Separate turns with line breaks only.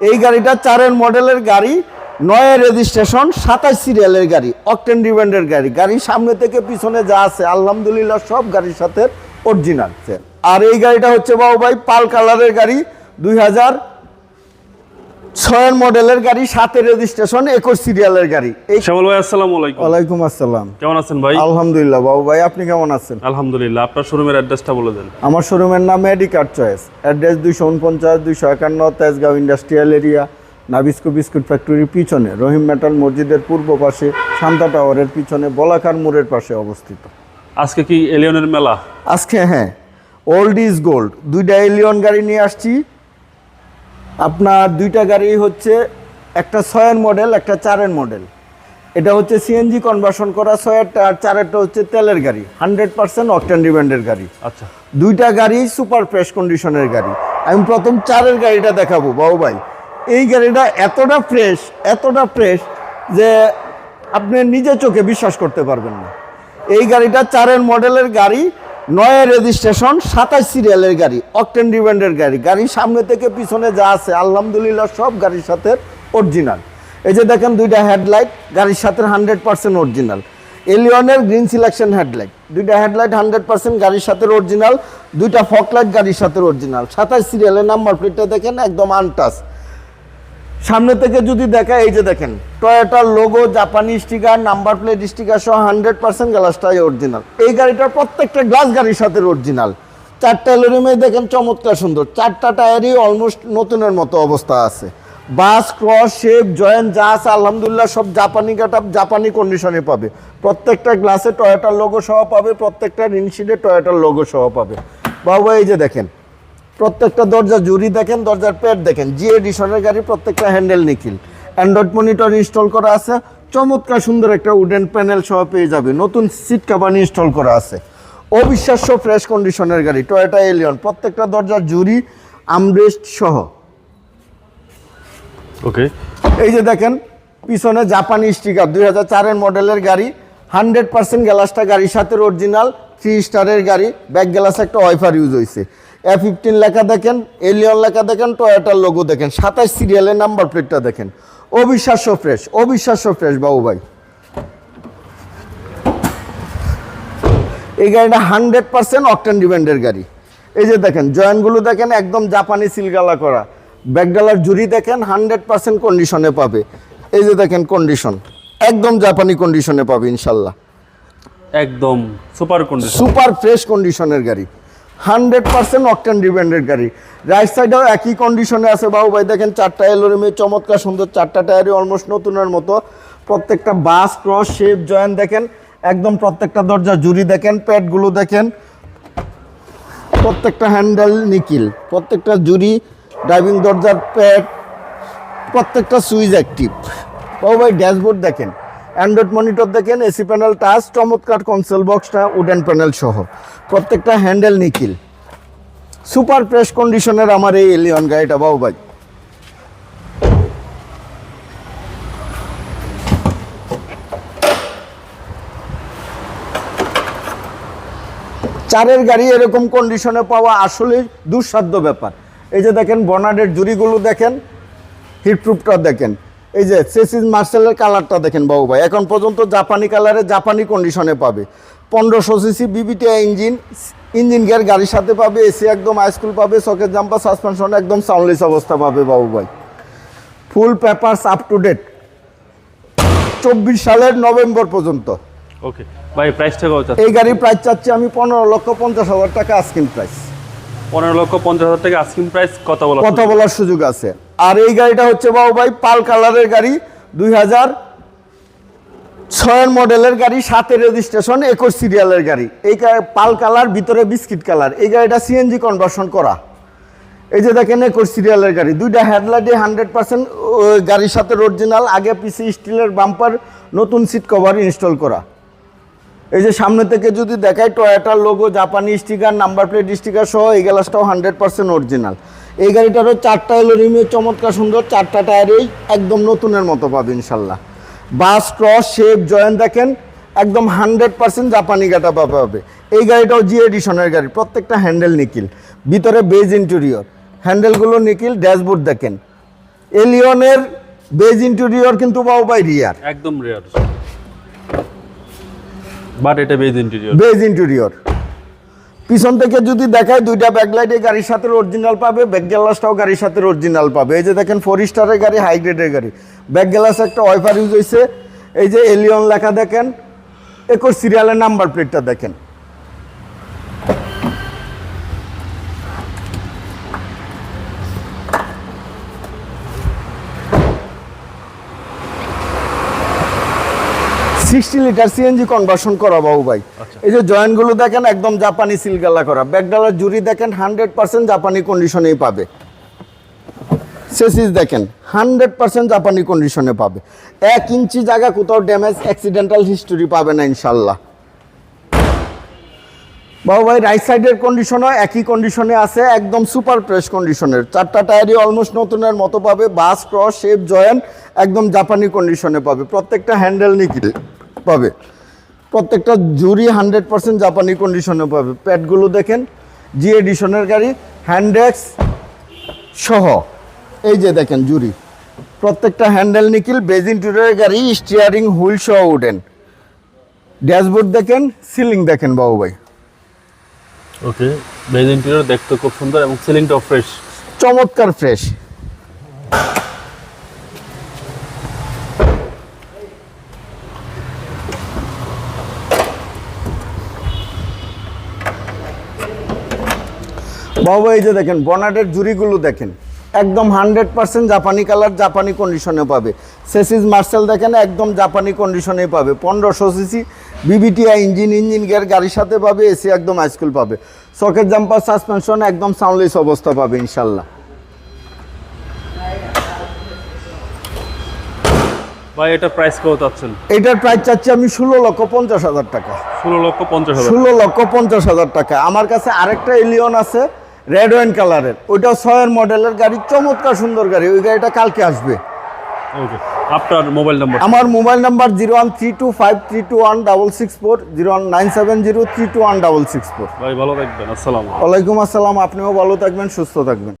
এই গাড়িটা চারের মডেলের গাড়ি নয় রেজিস্ট্রেশন সাতাশ সিরিয়ালের গাড়ি অকটেন ডিভেন্ডের গাড়ি। গাড়ি সামনে থেকে পিছনে যা আছে, আলহামদুলিল্লাহ সব গাড়ির সাথে অরিজিনাল আর এই গাড়িটা হচ্ছে বাবু ভাই পাল কালারের গাড়ি, দুই হাজার ছয়ের মডেলের গাড়ি সাতের রেজিস্ট্রেশন একুশ সিরিয়ালের গাড়ি।
শ্যামল ভাই আসসালামু আলাইকুম।
ওয়ালাইকুম আসসালাম।
কেমন আছেন ভাই?
আলহামদুলিল্লাহ বাবু ভাই আপনি কেমন আছেন?
আলহামদুলিল্লাহ আপনার শোরুমের অ্যাড্রেসটা বলে দেন।
আমার শোরুমের নাম মেডিকার চয়েস অ্যাড্রেস দুইশো উনপঞ্চাশ দুইশো একান্ন Tejgaon industrial area Nabisco biscuit ফ্যাক্টরির পিছনে রহিম মেটাল মসজিদের পূর্ব পাশে শান্তা টাওয়ারের পিছনে বলাকার মোড়ের পাশে অবস্থিত।
আজকে কি এলিয়নের মেলা?
আজকে হ্যাঁ ওল্ড ইজ গোল্ড দুইটা এলিয়ন গাড়ি নিয়ে আসছি আপনার দুইটা গাড়ি হচ্ছে একটা ছয়ের মডেল একটা চারের মডেল এটা হচ্ছে সিএনজি কনভার্সন করা ছয়েরটা আর চারেরটা হচ্ছে তেলের গাড়ি হান্ড্রেড পার্সেন্ট অকটেন ডিভেন্ডের গাড়ি।
আচ্ছা।
দুইটা গাড়ি সুপার ফ্রেশ কন্ডিশনের গাড়ি। আমি প্রথম চারের গাড়িটা দেখাবো বাবু ভাই। এই গাড়িটা এতটা ফ্রেশ এতটা ফ্রেশ যে আপনি নিজে চোখে বিশ্বাস করতে পারবেন না। এই গাড়িটা চারের মডেলের গাড়ি নয় রেজিস্ট্রেশন সাতাশ সিরিয়ালের গাড়ি, অকটেন ডিভেন্ডের গাড়ি। গাড়ির সামনে থেকে পিছনে যা আছে, আলহামদুলিল্লাহ, সব গাড়ির সাথে অরিজিনাল এই যে দেখেন দুইটা হেডলাইট গাড়ির সাথে হান্ড্রেড পার্সেন্ট অরিজিনাল এলিয়নের গ্রিন সিলেকশন হেডলাইট দুইটা হেডলাইট হান্ড্রেড পার্সেন্ট গাড়ির সাথে অরিজিনাল দুইটা ফকলাইট গাড়ির সাথে অরিজিনাল সাতাশ সিরিয়ালের নাম্বার প্লেটটা দেখেন একদম আনটাস সামনে থেকে যদি দেখা এই যে দেখেন টয়োটার লোগো জাপানি স্টিকার নাম্বার প্লেট স্টিকার সহ হান্ড্রেড পার্সেন্ট গ্লাসটাই অরিজিনাল এই গাড়িটার প্রত্যেকটা গ্লাস গাড়ির সাথে অরিজিনাল চারটা এলোরিমে দেখেন চমৎকার সুন্দর। চারটা টায়ারই অলমোস্ট নতুনের মতো অবস্থা আছে। বাস ক্রস শেপ জয়েন্ট যা আছে, আলহামদুলিল্লাহ, সব জাপানি কাটা জাপানি কন্ডিশনে পাবে। প্রত্যেকটা গ্লাসে টয়োটার লোগো সহ পাবে, প্রত্যেকটা রিনশিডে টয়োটার লোগো সহ পাবে। বাবা, এই যে দেখেন প্রত্যেকটা দরজা জুরি দেখেন দরজার প্যাড দেখেন। জি এডিশনের গাড়ি প্রত্যেকটা handle nickel. Android monitor install করা আছে। চমৎকার সুন্দর একটা উডেন প্যানেল সহ পেয়ে যাবে। নতুন সিট কাভার ইনস্টল করা আছে। অবিশ্বাস্য ফ্রেশ কন্ডিশনের গাড়ি টয়োটা এলিয়ন প্রত্যেকটা দরজার জুরি আমরেস্ট সহ।
ওকে
এই যে দেখেন পিছনে জাপানি স্টিকার দুই হাজার চারের মডেলের গাড়ি। হান্ড্রেড পার্সেন্ট গ্যালাসটা গাড়ির সাথে অরিজিনাল থ্রি স্টারের গাড়ি। ব্যাক গ্যালাস একটা ওয়াইফার ইউজ হয়েছে এ ফিফটিন লেখা দেখেন এলিয়ন লেখা দেখেন টয়োটার লোগো দেখেন সাতাশ সিরিয়ালের নাম্বার প্লেটটা দেখেন। অবিশ্বাস্য ফ্রেশ অবিশ্বাস্য ফ্রেশ বাবু ভাই। এই গাড়িটা হান্ড্রেড পার্সেন্ট অকটেন ডিভেন্ডের গাড়ি। এই যে দেখেন জয়েন্টগুলো দেখেন একদম জাপানি সিলগালা করা। ব্যাকডালার জুরি দেখেন হান্ড্রেড পার্সেন্ট কন্ডিশনে পাবে। এই যে দেখেন কন্ডিশন একদম জাপানি কন্ডিশনে পাবে ইনশাল্লাহ।
একদম সুপার কন্ডিশন
সুপার ফ্রেশ কন্ডিশনের গাড়ি। হান্ড্রেড পার্সেন্ট অকটেন ডিভেন্ডের গাড়ি। রাইট সাইডেও একই কন্ডিশনে আছে। বাবু ভাই, দেখেন চারটা এলোরিমে চমৎকার সুন্দর চারটা টায়ারই অলমোস্ট নতুনের মতো। প্রত্যেকটা বাস ক্রস শেপ জয়েন্ট দেখেন, একদম প্রত্যেকটা দরজা জুরি দেখেন, প্যাডগুলো দেখেন। প্রত্যেকটা হ্যান্ডেল নিকিল প্রত্যেকটা জুরি ড্রাইভিং দরজার প্যাড প্রত্যেকটা সুইচ অ্যাক্টিভ বাবু ভাই ড্যাশবোর্ড দেখেন। অ্যান্ড্রয়েড মনিটর দেখেন এসি প্যানেল টাচ চমৎকার কনসোল বক্সটা উডেন প্যানেল সহ। প্রত্যেকটা হ্যান্ডেল নিকিল সুপার ফ্রেশ কন্ডিশনের আমার এই এলিয়ন গাড়িটা বাবু ভাই। চারের গাড়ি এরকম কন্ডিশনে পাওয়া আসলে দুঃসাধ্য ব্যাপার। এই যে দেখেন, বনাডের জুড়িগুলো দেখেন হিটপ্রুফটা দেখেন। এই যে সেসিস মার্সেলের কালারটা দেখেন বাবু ভাই। এখন পর্যন্ত জাপানি কালারে জাপানি কন্ডিশনে পাবে। পনেরোশো CC VVT engine engine gear গাড়ির সাথে পাবে এসি একদম হাইস্কুল পাবে সকেট জাম্পার সাসপেনশন একদম সাউন্ডলেস অবস্থা পাবে বাবু ভাই। Full papers up to date চব্বিশ সালের নভেম্বর পর্যন্ত।
ওকে ভাই প্রাইসটা কত
এই গাড়ির প্রাইস চাচ্ছি আমি পনেরো লক্ষ পঞ্চাশ হাজার টাকা আস্কিং প্রাইস
পনেরো লক্ষ পঞ্চাশ হাজার টাকা আস্কিং প্রাইস কথা বলা
কথা বলার সুযোগ আছে। আর এই গাড়িটা হচ্ছে বাবু ভাই পাল কালারের গাড়ি দুই হাজার ছয়ের মডেলের গাড়ি, সাতের রেজিস্ট্রেশন একুশ সিরিয়ালের গাড়ি। এই পাল কালার, ভিতরে বিস্কিট কালার। এই গাড়িটা সিএনজি কনভার্সন করা। এই যে দেখেন একুশ সিরিয়ালের গাড়ি। দুইটা হেডলাইটে হান্ড্রেড পার্সেন্ট গাড়ির সাথে অরিজিনাল আগে পিসি স্টিলের বাম্পার নতুন সিট কভার ইনস্টল করা। এই যে সামনে থেকে যদি দেখায় টয়োটার লোগো জাপানি স্টিকার নাম্বার প্লেট স্টিকার সহ, এই গ্লাসটাও হান্ড্রেড পার্সেন্ট অরিজিনাল এই গাড়িটারও চারটা এলো রিমে চমৎকার সুন্দর চারটা টায়ারেই একদম নতুনের মতো পাবে ইনশাল্লাহ। বাস ক্রস শেপ জয়েন্ট দেখেন একদম হান্ড্রেড পার্সেন্ট জাপানি গাটা পাবে। এই গাড়িটাও জি এডিশনের গাড়ি প্রত্যেকটা হ্যান্ডেল নিকিল। ভিতরে বেজ ইন্টেরিয়র হ্যান্ডেলগুলো নিকিল ড্যাশবোর্ড দেখেন। এলিয়নের বেজ ইন্টেরিয়র কিন্তু বাবু ভাই রিয়ার।
একদম রেয়ার। বাট এটা বেজ ইন্টেরিয়র।
Beige interior. পিছন থেকে যদি দেখায় দুইটা ব্যাকলাইট গাড়ির সাথে অরিজিনাল পাবে ব্যাক গ্যালাসটাও গাড়ির সাথে অরিজিনাল পাবে। এই যে দেখেন ফোর স্টারের গাড়ি হাইগ্রেডের গাড়ি। ব্যাক গ্যালাস একটা ওয়াইফার ইউজ হয়েছে এই যে এলিয়ন লেখা দেখেন একর সিরিয়ালের নাম্বার প্লেটটা দেখেন। সিক্সটি লিটার সিএনজি কনভার্সন করা বাবু ভাই।
আচ্ছা।
এই যে জয়েন্টগুলো দেখেন একদম জাপানি সিলগালা করা। ব্যাকডালার জুরি দেখেন হান্ড্রেড পার্সেন্ট জাপানি কন্ডিশনেই পাবে। সেসিস দেখেন হান্ড্রেড পার্সেন্ট জাপানি কন্ডিশনে পাবে। এক ইঞ্চি জায়গা কোথাও ড্যামেজ অ্যাক্সিডেন্টাল হিস্টোরি পাবে না ইনশাল্লাহ। বাবু ভাই রাইট সাইডের কন্ডিশনও একই কন্ডিশনে আছে একদম সুপার ফ্রেশ কন্ডিশনের চারটা টায়ারই অলমোস্ট নতুনের মতো পাবে বাস ক্রস শেপ জয়েন্ট একদম জাপানি কন্ডিশনে পাবে। প্রত্যেকটা হ্যান্ডেল নিকিল পাবে। প্রত্যেকটা জুরি হান্ড্রেড পার্সেন্ট জাপানি কন্ডিশনে পাবে। প্যাডগুলো দেখেন জি এডিশনের গাড়ি হ্যান্ডেক্স সহ। এই যে দেখেন জুরি। প্রত্যেকটা হ্যান্ডেল নিকিল বেজিন টুরের গাড়ি স্টিয়ারিং হুইল সহ উঠেন ড্যাশবোর্ড দেখেন সিলিং দেখেন বাবু ভাই।
ওকে বেজ ইন্টেরিয়র দেখতে খুব সুন্দর এবং সিলিংটাও ফ্রেশ
চমৎকার ফ্রেশ বাবা এই যে দেখেন বনাটের জুরিগুলো দেখেন। একদম হান্ড্রেড পার্সেন্ট জাপানি কালার জাপানি কন্ডিশনে পাবে। সেসিস মার্সেল দেখেন একদম জাপানি কন্ডিশনে পাবে। পনেরোশো CC VVTi engine engine gear গাড়ির সাথে পাবে এসি একদম হাইস্কুল পাবে। সকেট জাম্পার সাসপেনশন একদম সাউন্ডলেস অবস্থা পাবে ইনশাল্লাহ।
ভাই এটা প্রাইস কত চাচ্ছেন?
এটার প্রাইস চাচ্ছি আমি ষোলো লক্ষ পঞ্চাশ হাজার টাকা।
ষোলো লক্ষ পঞ্চাশ
ষোলো লক্ষ পঞ্চাশ হাজার টাকা। আমার কাছে আরেকটা এলিয়ন আছে রেড ওয়াইন কালারের ওইটা ছয়ের মডেলের গাড়ি চমৎকার সুন্দর গাড়ি। ওই গাড়িটা কালকে আসবে।
আপনার মোবাইল নাম্বার
আমার mobile number zero one three two five three two one double six four zero one nine seven zero three two one double six four
ভাই ভালো থাকবেন। আসসালাম
আলাইকুম। আসসালাম। আপনিও ভালো থাকবেন সুস্থ থাকবেন।